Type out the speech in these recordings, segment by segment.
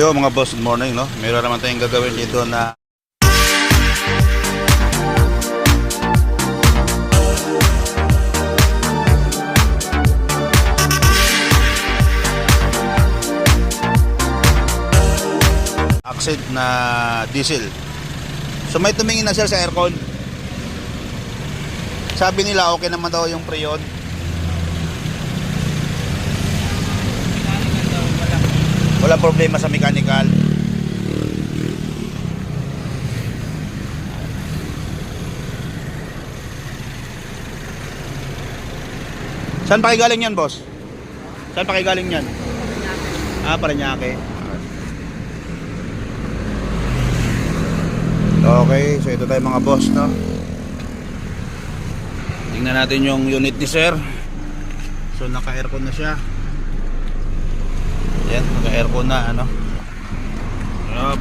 Yo mga boss, good morning no. Meron naman tayong gagawin dito na accent na diesel. So may tumingin na sir sa aircon. Sabi nila okay naman daw yung preyon. Wala problema sa mechanical. Saan pa galing yan, boss? Saan pa galing yan? Ah, Paranaque. Okay, so ito tayo mga boss, no? Tingnan natin yung unit ni sir. So naka-aircon na siya. Yan, naka-aircon na, ano. Yup.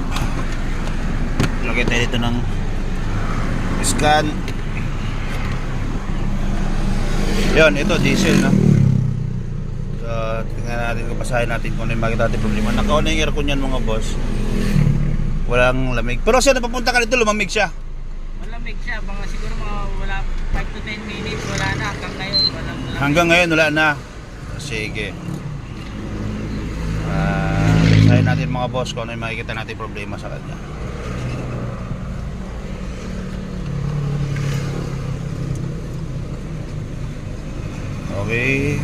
Lagay tayo dito ng scan. Yun, ito diesel, no. So, tingnan natin kung basahin natin kung ano yung makita natin problema. Naka-on na yung aircon yan mga boss. Walang lamig. Pero siya napapunta ka dito, lumamig siya. Malamig siya, mga siguro mga wala 5 to 10 minutes, wala na hanggang ngayon, walang malamig. Hanggang ngayon wala na. Sige. Sayin natin mga boss kung ano yung makikita natin problema sa kanya. Okay.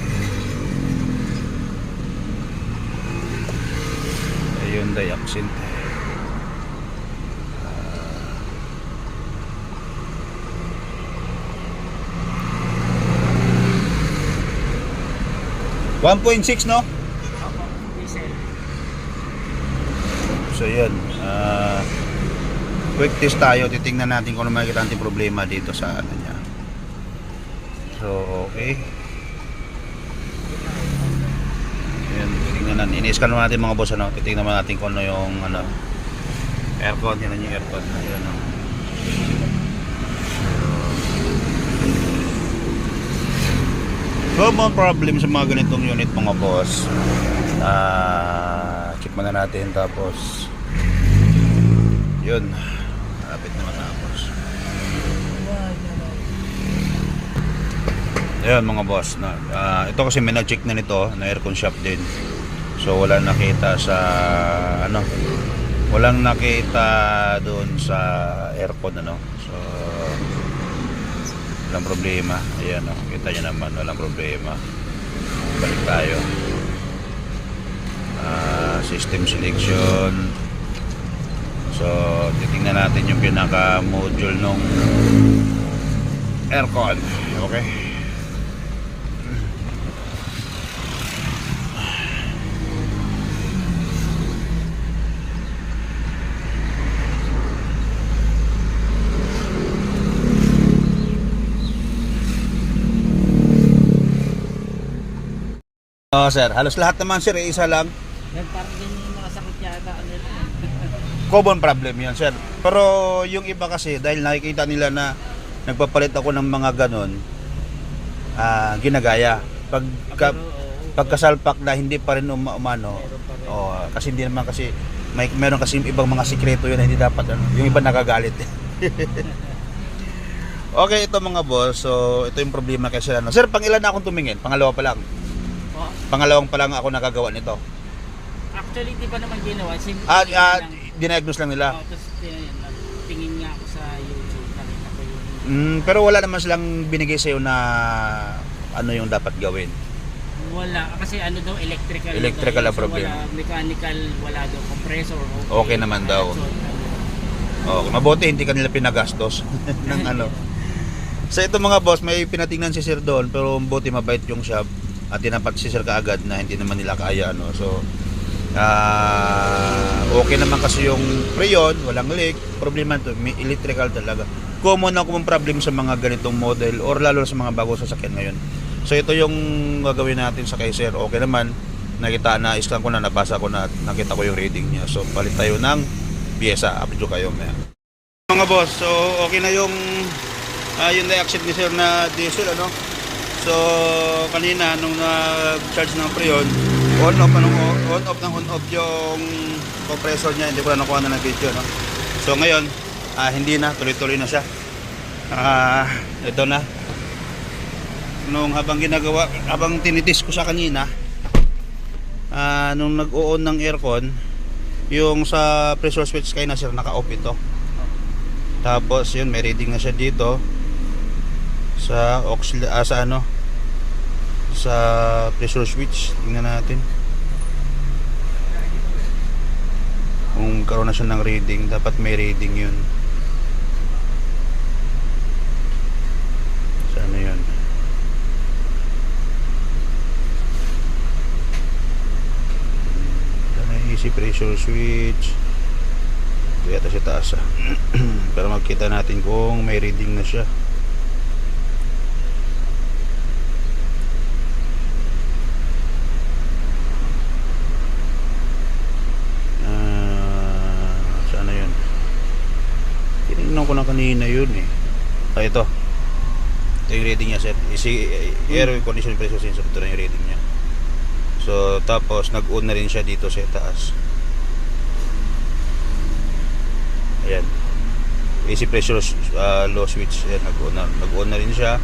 Ayun, dioxin. Ah, 1.6 no? Opo, diesel. So yun, ah, quick test tayo, titingnan natin kung ano makikita natin problema dito sa ano niya. So, okay. Yan, titingnan natin. Ini-scan naman natin mga boss, ano? Titingnan naman natin kung ano yung ano, aircon, yan yung aircon. Yan, ano. Common problem sa mga ganitong unit mga boss. Ah, check muna natin tapos yun. Malapit na matapos. Ayun mga boss, na, ah, ito kasi may na-check na nito, na aircon shop din. So wala nakita sa ano, walang nakita doon sa aircon ano. So walang problema. Ayan oh, kita niyo naman walang problema. Balik tayo. Ah, system selection. So, titingnan natin yung pinaka-module nung aircon. Okay? Oh, sir. Halos lahat naman, sir. eh, Isa lang. Din yung mga sakit yata. Ano, common problem yan sir. Pero yung iba kasi dahil nakikita nila na nagpapalit ako ng mga ganon ah, ginagaya. Pag ka, pero, oo, pagkasalpak na hindi pa rin uma, umano meron pa rin. oh, kasi hindi naman kasi may meron kasi ibang mga sikreto yun na hindi dapat ano, yung iba nagagalit. Okay ito mga boss. So ito yung problema kasi ano. Sir pang ilan na akong tumingin? Pangalawa pa lang. Oh, pangalawang pa lang ako nagagawa nito actually, di pa naman ginawa. Sim- ah, ah lang. diniagnose lang nila Oh, tapos tingin, tingin nga ako sa YouTube, nakita ko yung Mm, pero wala naman silang binigay sa'yo na ano yung dapat gawin. wala kasi ano daw electrical Electrical daw ang yun. So, problema. wala, mechanical wala daw compressor okay, Okay naman daw. So, ano, Oh, mabuti hindi kanila pinagastos ng ano. Sa ito mga boss, may pinatingnan si Sir doon pero buti mabait yung shop at tinapat si Sir kaagad na hindi naman nila kaya ano. So ah okay naman kasi yung preyon, walang leak. Problema to, may electrical talaga. Common na common problem sa mga ganitong model or lalo sa mga bago sasakyan ngayon. So ito yung gagawin natin sa kay Sir. Okay naman, nakita na, iskan ko na, nabasa ko na, nakita ko yung reading niya. So palit tayo ng pyesa. Update kayo maya. Mga boss, so okay na yung uh, yung dioxide ni Sir na diesel ano. So kanina nung nag-charge ng preyon, on off anong on off ng on off yung compressor niya hindi ko na nakuha na ng video no? So ngayon ah, hindi na tuloy-tuloy na siya. Ah ito na. Nung habang ginagawa habang tinitis ko sa kanina ah, nung nag-on ng aircon yung sa pressure switch kay na sir naka-off ito. Tapos yun may reading na siya dito sa aux ah, sa ano sa pressure switch. Tingnan natin. Kung karoon na siya ng reading dapat may reading yun. Sana yun? Sana easy pressure switch. Ito sa taas ah. magkita natin kung may reading na siya Ah, sana yun? Tinignan ko na kanina yun eh. Ah, ito. Ito yung reading niya, sir. Isi, air condition pressure sensor. Ito na yung reading niya. So, tapos, nag-on na rin siya dito sa taas. Ayan. AC pressure uh, low switch. Ayan, nag-on na, nag-on na rin siya.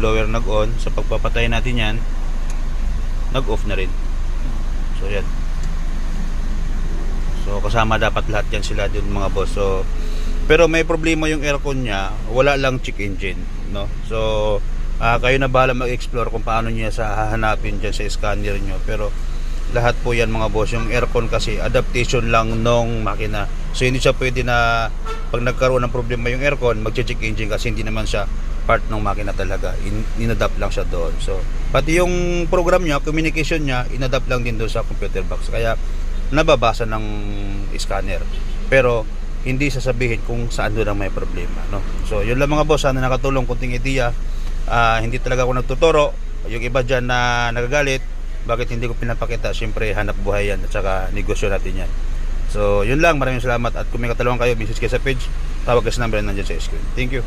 Blower nag-on. Sa pagpapatay natin yan, nag-off na rin. So, yan. So kasama dapat lahat yan sila dun mga boss. So pero may problema yung aircon niya, wala lang check engine, no? So ah, kayo na bahala mag-explore kung paano niya sa hahanapin diyan sa scanner niyo. Pero lahat po yan mga boss, yung aircon kasi adaptation lang nung makina. So hindi siya pwede na pag nagkaroon ng problema yung aircon, mag-check engine kasi hindi naman siya part ng makina talaga. In, inadapt lang siya doon. So pati yung program niya, communication niya, inadapt lang din doon sa computer box. Kaya nababasa ng scanner. Pero hindi sasabihin kung saan doon ang may problema, no? So, yun lang mga boss, sana nakatulong kunting idea. Ah, hindi talaga ako nagtuturo. Yung iba diyan na nagagalit, bakit hindi ko pinapakita? Siyempre, hanap buhay yan at saka negosyo natin yan. So, yun lang. Maraming salamat. At kung may katalungan kayo, message kayo sa page. Tawag kayo sa number na nandiyan sa screen. Thank you.